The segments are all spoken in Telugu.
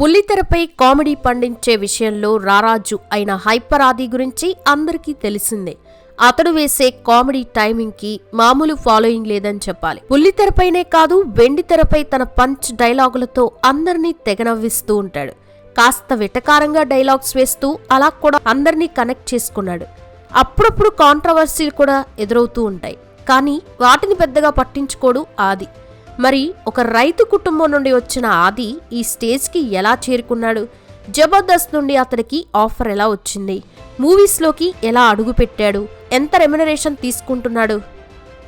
పుల్లితెరపై కామెడీ పండించే విషయంలో రారాజు అయిన హైపర్ ఆది గురించి అందరికీ తెలిసిందే. అతడు వేసే కామెడీ టైమింగ్కి మామూలు ఫాలోయింగ్ లేదని చెప్పాలి. పుల్లితెరపైనే కాదు వెండి తెరపై తన పంచ్ డైలాగులతో అందరినీ తెగనవ్విస్తూ ఉంటాడు. కాస్త వెటకారంగా డైలాగ్స్ వేస్తూ అలా కూడా అందరినీ కనెక్ట్ చేసుకున్నాడు. అప్పుడప్పుడు కాంట్రవర్సీలు కూడా ఎదురవుతూ ఉంటాయి. కానీ వాటిని పెద్దగా పట్టించుకోడు ఆది. మరి ఒక రైతు కుటుంబం నుండి వచ్చిన ఆది ఈ స్టేజ్కి ఎలా చేరుకున్నాడు? జబర్దస్త్ నుండి అతడికి ఆఫర్ ఎలా వచ్చింది? మూవీస్లోకి ఎలా అడుగుపెట్టాడు? ఎంత రెమ్యునరేషన్ తీసుకుంటున్నాడు?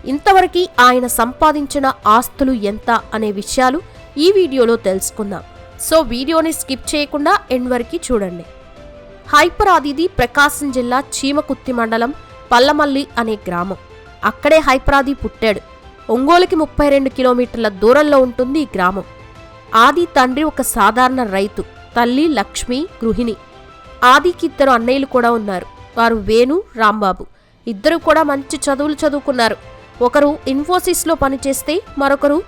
ఇంతవరకు ఆయన సంపాదించిన ఆస్తులు ఎంత అనే విషయాలు ఈ వీడియోలో తెలుసుకుందాం. సో వీడియోని స్కిప్ చేయకుండా ఎండ్ వరకు చూడండి. హైపర్ ఆదిది ప్రకాశం జిల్లా చీమకుత్తి మండలం పల్లమల్లి అనే గ్రామం. అక్కడే హైపరాది పుట్టాడు. ఒంగోలుకి ముప్పై రెండు కిలోమీటర్ల దూరంలో ఉంటుంది ఈ గ్రామం. ఆది తండ్రి ఒక సాధారణ రైతు తల్లి లక్ష్మి గృహిణి. ఆదికి ఇద్దరు అన్నయ్యలు కూడా ఉన్నారు. వారు వేణు రాంబాబు. ఇద్దరు కూడా మంచి చదువులు చదువుకున్నారు. ఒకరు ఇన్ఫోసిస్లో పనిచేస్తే మరొకరు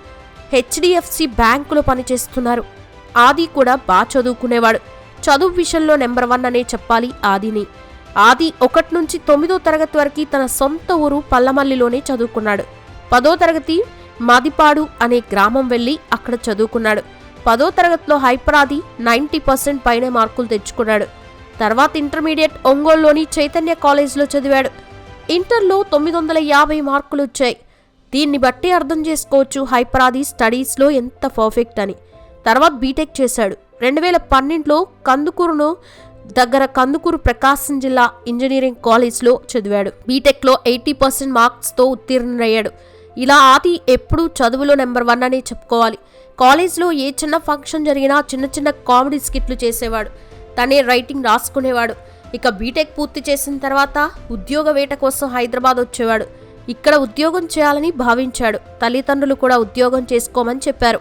హెచ్డిఎఫ్సి బ్యాంకులో పనిచేస్తున్నారు. ఆది కూడా బాగా చదువుకునేవాడు. చదువు విషయంలో నెంబర్ వన్ అనే చెప్పాలి ఆదిని. ఆది ఒకటి నుంచి తొమ్మిదో తరగతి వరకు తన సొంత ఊరు పల్లమల్లిలోనే చదువుకున్నాడు. పదో తరగతి మాదిపాడు అనే గ్రామం వెళ్ళి అక్కడ చదువుకున్నాడు. పదో తరగతిలో హైపరాది నైంటీ పర్సెంట్ పైనే మార్కులు తెచ్చుకున్నాడు. తర్వాత ఇంటర్మీడియట్ ఒంగోలులోని చైతన్య కాలేజీలో చదివాడు. ఇంటర్లో తొమ్మిది వందల యాభై మార్కులు వచ్చాయి. దీన్ని బట్టి అర్థం చేసుకోవచ్చు హైపరాది స్టడీస్లో ఎంత పర్ఫెక్ట్ అని. తర్వాత బీటెక్ చేశాడు. రెండు వేల పన్నెండులో కందుకూరును దగ్గర కందుకూరు ప్రకాశం జిల్లా ఇంజనీరింగ్ కాలేజ్లో చదివాడు. బీటెక్లో ఎయిటీ పర్సెంట్ మార్క్స్తో ఉత్తీర్ణుడయ్యాడు. ఇలా ఆది ఎప్పుడూ చదువులో నెంబర్ వన్ అనే చెప్పుకోవాలి. కాలేజ్లో ఏ చిన్న ఫంక్షన్ జరిగినా చిన్న చిన్న కామెడీ స్కిట్లు చేసేవాడు. తనే రైటింగ్ రాసుకునేవాడు. ఇక బీటెక్ పూర్తి చేసిన తర్వాత ఉద్యోగ వేట కోసం హైదరాబాద్ వచ్చేవాడు. ఇక్కడ ఉద్యోగం చేయాలని భావించాడు. తల్లిదండ్రులు కూడా ఉద్యోగం చేసుకోమని చెప్పారు.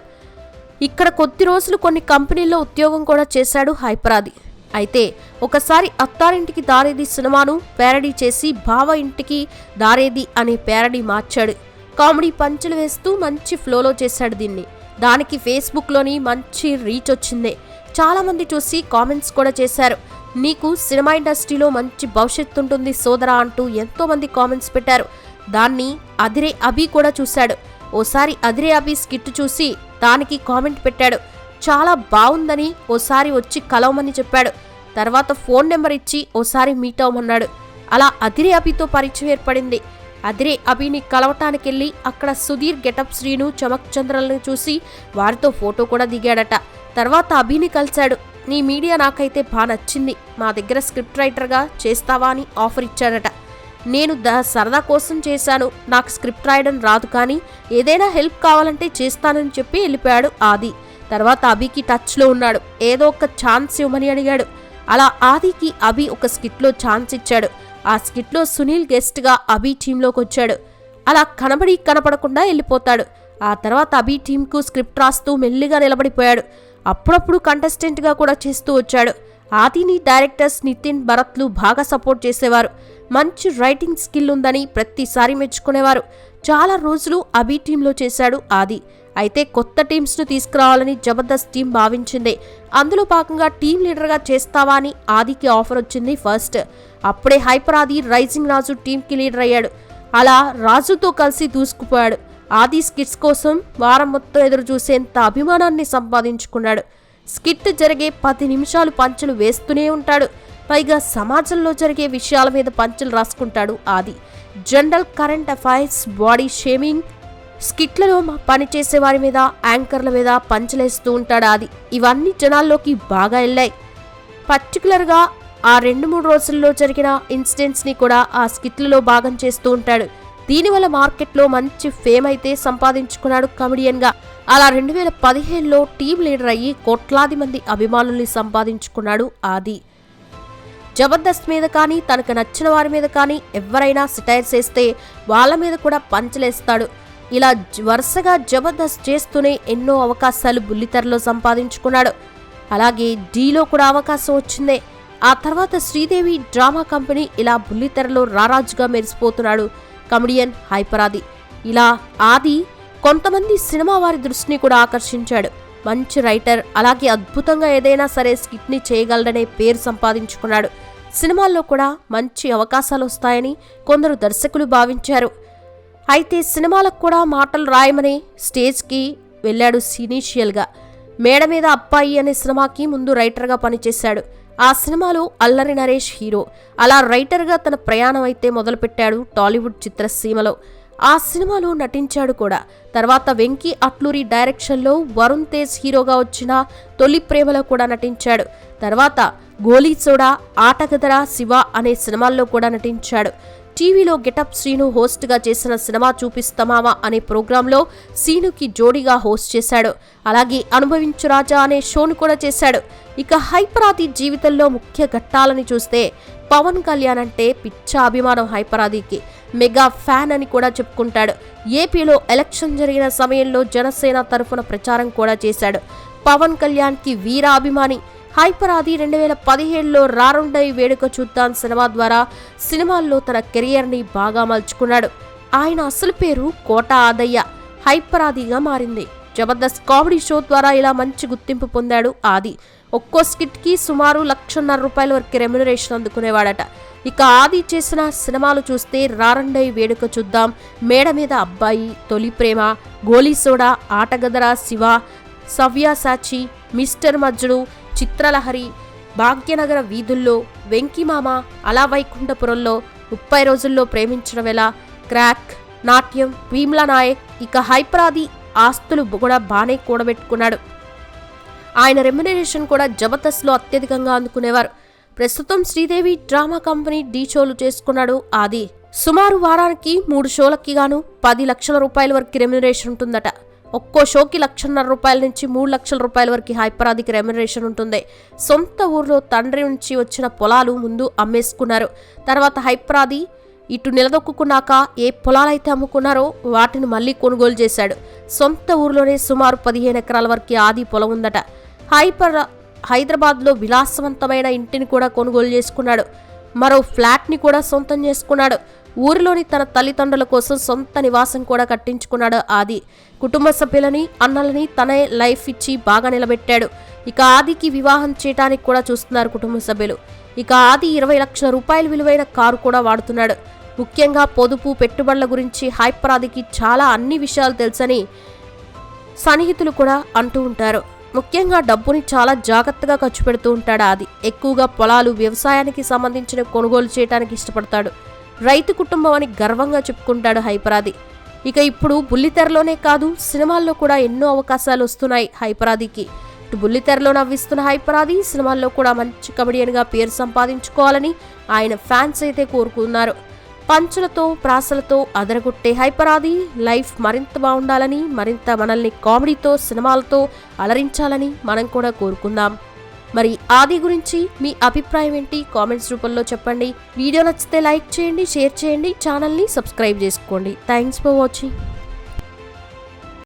ఇక్కడ కొద్ది రోజులు కొన్ని కంపెనీల్లో ఉద్యోగం కూడా చేశాడు హైపరాది. అయితే ఒకసారి అత్తారింటికి దారేది సినిమాను పేరడీ చేసి బావ ఇంటికి దారేది అనే పేరడీ మార్చాడు. కామెడీ పంచులు వేస్తూ మంచి ఫ్లోలో చేశాడు దీన్ని. దానికి ఫేస్బుక్లోని మంచి రీచ్ వచ్చింది. చాలామంది చూసి కామెంట్స్ కూడా చేశారు. నీకు సినిమా ఇండస్ట్రీలో మంచి భవిష్యత్తు ఉంటుంది సోదరా అంటూ ఎంతోమంది కామెంట్స్ పెట్టారు. దాన్ని అదిరే అభి కూడా చూశాడు. ఓసారి అదిరే అభి స్కిట్ చూసి దానికి కామెంట్ పెట్టాడు. చాలా బాగుందని ఓసారి వచ్చి కలవమని చెప్పాడు. తర్వాత ఫోన్ నెంబర్ ఇచ్చి ఓసారి మీట్ అవ్వమన్నాడు. అలా అదిరే అభితో పరిచయం ఏర్పడింది. అదిరే అభిని కలవటానికెళ్ళి అక్కడ సుధీర్ గెటప్ శ్రీను చమక్ చంద్రలను చూసి వారితో ఫోటో కూడా దిగాడట. తర్వాత అభిని కలిశాడు. నీ మీడియా నాకైతే బాగా నచ్చింది. మా దగ్గర స్క్రిప్ట్ రైటర్గా చేస్తావా అని ఆఫర్ ఇచ్చాడట. నేను ద సరదా కోసం చేశాను. నాకు స్క్రిప్ట్ రాయడం రాదు కానీ ఏదైనా హెల్ప్ కావాలంటే చేస్తానని చెప్పి వెళ్ళిపోయాడు ఆది. తర్వాత అభికి టచ్లో ఉన్నాడు. ఏదో ఒక ఛాన్స్ ఇవ్వమని అడిగాడు. అలా ఆదికి అభి ఒక స్కిట్లో ఛాన్స్ ఇచ్చాడు. ఆ స్కిట్లో సునీల్ గెస్ట్గా అభి టీంలోకి వచ్చాడు. అలా కనబడి కనపడకుండా వెళ్ళిపోతాడు. ఆ తర్వాత అభి టీంకు స్క్రిప్ట్ రాస్తూ మెల్లిగా నిలబడిపోయాడు. అప్పుడప్పుడు కంటెస్టెంట్గా కూడా చేస్తూ వచ్చాడు. ఆదిని డైరెక్టర్స్ నితిన్ భరత్లు బాగా సపోర్ట్ చేసేవారు. మంచి రైటింగ్ స్కిల్ ఉందని ప్రతిసారి మెచ్చుకునేవారు. చాలా రోజులు అభి టీంలో చేశాడు ఆది. అయితే కొత్త టీమ్స్ను తీసుకురావాలని జబర్దస్త్ టీం భావించింది. అందులో భాగంగా టీం లీడర్గా చేస్తావా అని ఆదికి ఆఫర్ వచ్చింది ఫస్ట్. అప్పుడే హైపర్ ఆది రైజింగ్ రాజు టీంకి లీడర్ అయ్యాడు. అలా రాజుతో కలిసి దూసుకుపోయాడు. ఆది స్కిట్స్ కోసం వారం మొత్తం ఎదురు చూసేంత అభిమానాన్ని సంపాదించుకున్నాడు. స్కిట్ జరిగే పది నిమిషాలు పంచులు వేస్తూనే ఉంటాడు. పైగా సమాజంలో జరిగే విషయాల మీద పంచులు రాసుకుంటాడు Aadi. General current affairs body shaming స్కిట్లలో పనిచేసే వారి మీద యాంకర్ల మీద పంచలేస్తూ ఉంటాడు ఆది. ఇవన్నీ జనాల్లోకి బాగా వెళ్ళాయి పర్టికులర్గా ఆ రెండు మూడు రోజుల్లో జరిగిన ఇన్సిడెంట్స్ని కూడా ఆ స్కిట్లలో భాగం చేస్తూ ఉంటాడు. దీనివల్ల మార్కెట్లో మంచి ఫేమ్ అయితే సంపాదించుకున్నాడు కమెడియన్గా. అలా రెండు వేల పదిహేనులో టీం లీడర్ అయ్యి కోట్లాది మంది అభిమానుల్ని సంపాదించుకున్నాడు ఆది. జబర్దస్త్ మీద కానీ తనకు నచ్చిన వారి మీద కానీ ఎవరైనా సిటైర్స్ వేస్తే వాళ్ళ మీద కూడా పంచలేస్తాడు. ఇలా వరుసగా జబర్దస్త్ చేస్తూనే ఎన్నో అవకాశాలు బుల్లితెరలో సంపాదించుకున్నాడు. అలాగే డీలో కూడా అవకాశం వచ్చిందే. ఆ తర్వాత శ్రీదేవి డ్రామా కంపెనీ ఇలా బుల్లితెరలో రారాజుగా మెరిసిపోతున్నాడు కమెడియన్ హైపరాది. ఇలా ఆది కొంతమంది సినిమా వారి దృష్టిని కూడా ఆకర్షించాడు. మంచి రైటర్ అలాగే అద్భుతంగా ఏదైనా సరే స్కిట్ని చేయగలడనే పేరు సంపాదించుకున్నాడు. సినిమాల్లో కూడా మంచి అవకాశాలు వస్తాయని కొందరు దర్శకులు భావించారు. అయితే సినిమాలకు కూడా మాటలు రాయమని స్టేజ్కి వెళ్ళాడు సినీషియల్గా మేడ మీద అప్పాయి అనే సినిమాకి ముందు రైటర్గా పనిచేశాడు. ఆ సినిమాలో అల్లరి నరేష్ హీరో. అలా రైటర్గా తన ప్రయాణం అయితే మొదలుపెట్టాడు టాలీవుడ్ చిత్రసీమలో ఆ సినిమాలో నటించాడు కూడా. తర్వాత వెంకీ అట్లూరి డైరెక్షన్లో వరుణ్ తేజ్ హీరోగా వచ్చిన తొలి ప్రేమలో కూడా నటించాడు. తర్వాత గోలీ సోడా ఆటగదరా శివ అనే సినిమాల్లో కూడా నటించాడు. టీవీలో గెటప్ శ్రీను హోస్ట్గా చేసిన సినిమా చూపిస్తామావా అనే ప్రోగ్రాంలో శ్రీనుకి జోడీగా హోస్ట్ చేశాడు. అలాగే అనుభవించు రాజా అనే షోను కూడా చేశాడు. ఇక హైపరాది జీవితంలో ముఖ్య ఘట్టాలని చూస్తే పవన్ కళ్యాణ్ అంటే పిచ్చ అభిమానం హైపరాదికి మెగా ఫ్యాన్ అని కూడా చెప్పుకుంటాడు. ఏపీలో ఎలక్షన్ జరిగిన సమయంలో జనసేన తరఫున ప్రచారం కూడా చేశాడు. పవన్ కళ్యాణ్కి వీరాభిమాని హైపరాది రెండు వేల పదిహేడులో రారుండై వేడుక చూద్దాం సినిమా ద్వారా సినిమాల్లో తన కెరియర్ని బాగా మలుచుకున్నాడు. ఆయన అసలు పేరు కోట ఆదయ్య. హైపరాదిగా మారింది. జబర్దస్త్ కామెడీ షో ద్వారా ఇలా మంచి గుర్తింపు పొందాడు ఆది. ఒక్కో స్కిట్కి సుమారు లక్షన్నర రూపాయల వరకు రెమ్యునరేషన్ అందుకునేవాడట. ఇక ఆది చేసిన సినిమాలు చూస్తే రారండై వేడుక చూద్దాం. మేడ మీద అబ్బాయి తొలి ప్రేమ గోలీ సోడా ఆటగదరా శివ సవ్యాసాచి మిస్టర్ మజ్జుడు చిత్రలహరి భాగ్యనగర వీధుల్లో వెంకిమామ అలా వైకుంఠపురంలో ముప్పై రోజుల్లో ప్రేమించడం ఎలా? క్రాక్ నాట్యం భీమ్లా నాయక్ ఇక హైపరాది ఆస్తులు కూడా బాగానే కూడబెట్టుకున్నాడు. ఆయన రెమ్యునరేషన్ కూడా జబర్దస్త్లో అత్యధికంగా అందుకునేవారు. ప్రస్తుతం శ్రీదేవి డ్రామా కంపెనీ డీ షోలు చేసుకున్నాడు ఆది. సుమారు వారానికి మూడు షోలకి గాను పది లక్షల రూపాయల వరకు రెమ్యునరేషన్ ఉంటుందట. ఒక్కో షోకి లక్షన్నర రూపాయల నుంచి మూడు లక్షల రూపాయల వరకు హైపరాదికి రెమ్యునరేషన్ ఉంటుంది. సొంత ఊర్లో తండ్రి నుంచి వచ్చిన పొలాలు ముందు అమ్మేసుకున్నారు. తర్వాత హైపరాది ఇటు నిలదొక్కున్నాక ఏ పొలాలైతే అమ్ముకున్నారో వాటిని మళ్ళీ కొనుగోలు చేశాడు. సొంత ఊర్లోనే సుమారు పదిహేను ఎకరాల వరకు ఆది పొలం ఉందట. హైపర్ హైదరాబాద్లో విలాసవంతమైన ఇంటిని కూడా కొనుగోలు చేసుకున్నాడు. మరో ఫ్లాట్ని కూడా సొంతం చేసుకున్నాడు. ఊరిలోని తన తల్లిదండ్రుల కోసం సొంత నివాసం కూడా కట్టించుకున్నాడు ఆది. కుటుంబ సభ్యులని అన్నలని తనే లైఫ్ ఇచ్చి బాగా నిలబెట్టాడు. ఇక ఆదికి వివాహం చేయడానికి కూడా చూస్తున్నారు కుటుంబ సభ్యులు. ఇక ఆది ఇరవై లక్షల రూపాయల విలువైన కారు కూడా వాడుతున్నాడు. ముఖ్యంగా పొదుపు పెట్టుబడుల గురించి హైపర్ ఆదికి చాలా అన్ని విషయాలు తెలుసని సన్నిహితులు కూడా అంటూ ఉంటారు. ముఖ్యంగా డబ్బుని చాలా జాగ్రత్తగా ఖర్చు పెడుతూ ఉంటాడు ఆది. ఎక్కువగా పొలాలు వ్యవసాయానికి సంబంధించిన కొనుగోలు చేయడానికి ఇష్టపడతాడు. రైతు కుటుంబం అని గర్వంగా చెప్పుకుంటాడు హైపరాది. ఇక ఇప్పుడు బుల్లితెరలోనే కాదు సినిమాల్లో కూడా ఎన్నో అవకాశాలు వస్తున్నాయి హైపరాదికి. ఇటు బుల్లితెరలో నవ్విస్తున్న హైపరాది సినిమాల్లో కూడా మంచి కమెడియన్గా పేరు సంపాదించుకోవాలని ఆయన ఫ్యాన్స్ అయితే కోరుకున్నారు. పంచులతో ప్రాసలతో అదరగొట్టే హైపరాది లైఫ్ మరింత బాగుండాలని మరింత మనల్ని కామెడీతో సినిమాలతో అలరించాలని మనం కూడా కోరుకుందాం. మరి ఆది గురించి మీ అభిప్రాయం ఏంటి? కామెంట్స్ రూపంలో చెప్పండి. వీడియో నచ్చితే లైక్ చేయండి షేర్ చేయండి ఛానల్ని సబ్స్క్రైబ్ చేసుకోండి. Thanks for watching.